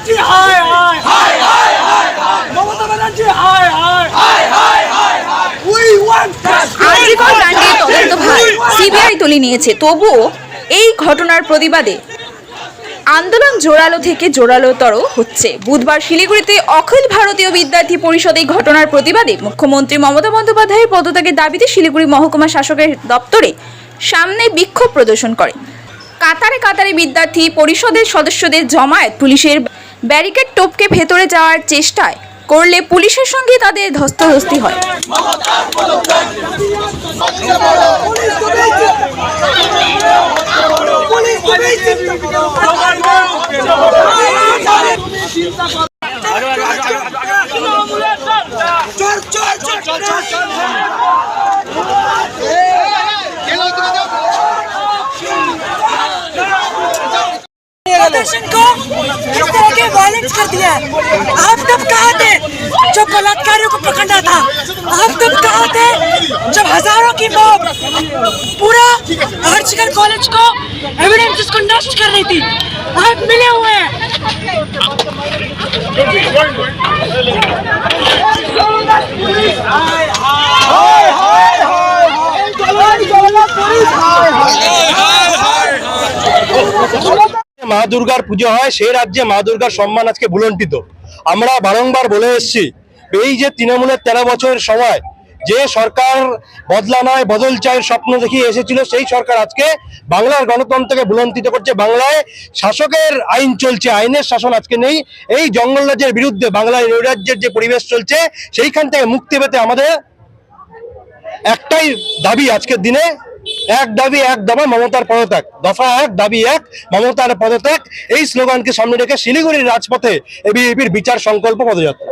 ব্যানার্জি হায় হায় হায় হায় হায় হায়। মমতা ব্যানার্জি হায় হায় হায় হায় হায় হায়। উই ওয়ান্ট আরজিকর কাণ্ডে তদন্তভার সিবিআই তুলে নিয়েছে। তবুও এই ঘটনার প্রতিবাদে আন্দোলন জোরালো থেকে জোরালোতর হচ্ছে। বুধবার শিলিগুড়িতে অখিল ভারতীয় বিদ্যার্থী পরিষদ এই ঘটনার প্রতিবাদে মুখ্যমন্ত্রী মমতা বন্দ্যোপাধ্যায়ের পদত্যাগের দাবিতে শিলিগুড়ি মহকুমা শাসকের দপ্তরে সামনে বিক্ষোভ প্রদর্শন করে। কাতারে কাতারে বিদ্যার্থী পরিষদের সদস্যদের জমায়েত পুলিশের ব্যারিকেড টপকে ভেতরে যাওয়ার চেষ্টায় করলে পুলিশের সঙ্গে তাদের ধস্তাধস্তি হয়। वायलेंस कर दिया है। आप तब कहाँ थे जब बलात्कारियों को पकड़ना था? आप तब कहाँ थे जब हज़ारों की मौत पूरा आर्टिकल कॉलेज को एविडेंसेस को नष्ट कर रही थी? आप मिले हुए हैं। মা দুর্গার পুজো হয়, সেই রাজ্যে মা দুর্গার সম্মান আজকে ভুলন্টিত আমরা বারংবার বলে এসেছি, এই যে তৃণমূলের তেরো বছরের সময়, যে সরকার বদলা নয়, বদল চায়ের স্বপ্ন দেখিয়ে এসেছিল, সেই সরকার আজকে বাংলার গণতন্ত্রকে ভুলন্টিত করছে। বাংলায় শাসকের আইন চলছে, আইনের শাসন আজকে নেই। এই জঙ্গল রাজ্যের বিরুদ্ধে বাংলায় নৈরাজ্যের যে পরিবেশ চলছে, সেইখান থেকে মুক্তি পেতে আমাদের একটাই দাবি আজকের দিনে এক দাবি, এক দাবা, মমতার পদত্যাগ। দফা এক, দাবি এক, মমতার পদত্যাগ। এই স্লোগানকে সামনে রেখে শিলিগুড়ির রাজপথে এবিএপির বিচার সংকল্প পদযাত্রা।